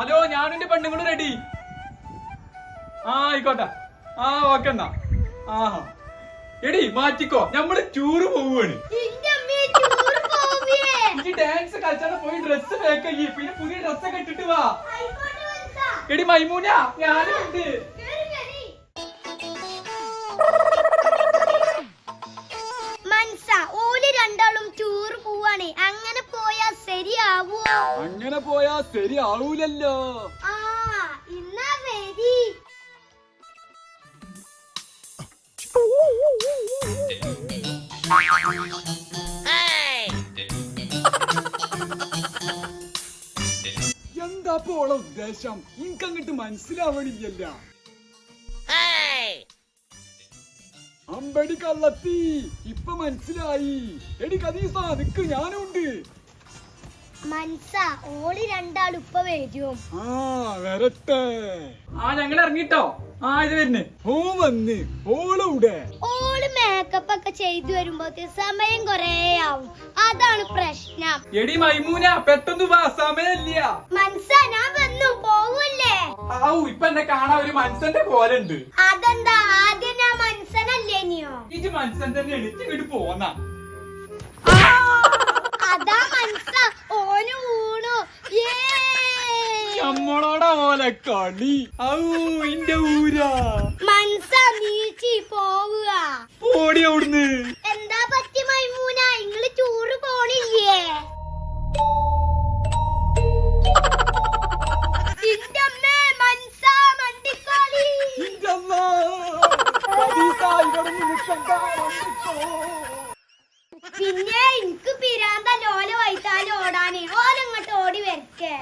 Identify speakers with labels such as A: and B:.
A: Hello ഞാനും എന്റെ പെണ്ണുങ്ങളും റെഡി ആ ആയിക്കോട്ടെ. ആ ഓക്കെ എന്നാ. ആ എടി മാറ്റിക്കോ. നമ്മൾ ടൂറ് പോവുകയാണ് ഡാൻസ് കളിച്ചാൽ പോയി ഡ്രസ് ചെയ്യ്. പിന്നെ പുതിയ ഡ്രസ്സൊക്കെ ഇട്ടിട്ട് വാ. എടി മൈമൂന ഞാനുണ്ട്.
B: അങ്ങനെ പോയാ
A: ശരിയാവൂലല്ലോ.
B: ആ ഇന്നാ വരി.
A: എന്താ പോള ഉദ്ദേശം? എനിക്കങ്ങട്ട് മനസ്സിലാവണില്ല അമ്പടി കള്ളത്തി. ഇപ്പൊ മനസ്സിലായി. എടി കദീസ നിക്ക് ഞാനുണ്ട്.
B: മനസ്സ. ഓൾ രണ്ടാളും ഇപ്പൊ വരും.
A: ആ വരട്ടെ. ആ ഞങ്ങൾ ഇറങ്ങിട്ടോ. ആ ഇത് വരുന്നേ. ഓ വന്ന്. ഓളവിടെ
B: ഓൾ മേക്കപ്പ് ഒക്കെ ചെയ്തു വരുമ്പോഴത്തെ സമയം കൊറേ ആവും. അതാണ് പ്രശ്നം.
A: എടി മൈമൂന പെട്ടെന്ന് വാ സമയമില്ല.
B: മനസ്സ ഞാൻ വന്നു. പോവൂല്ലേ?
A: ആവൂ ഇപ്പൊ എന്നെ കാണാൻ ഒരു മനുഷ്യന്റെ പോലുണ്ട്
B: അതെന്താ? ആദ്യം ഞാൻ മനസ്സനല്ലേനിയോ
A: ഇത് മനുഷ്യൻ തന്നെ എനിക്ക് ഇങ്ങോട്ട് പോന്ന.
B: അതാ മനസ്സ.
A: എന്താടാ ഓലെ കളി ഔ ഇന്റെ ഊരാ.
B: മനസ്സാ നീച്ചി പോവുക.
A: ഓടി അവിടുന്ന്.
B: എന്താ പറ്റി മൈമൂന? ഇങ്ങൾ ടൂറ് പോണില്ലേ? പിന്നെ എനിക്ക് പിരാന്ത ലോല വൈത്താലും ഓടാനേ. ഓലിങ്ങോട്ട് ഓടി വരട്ടെ.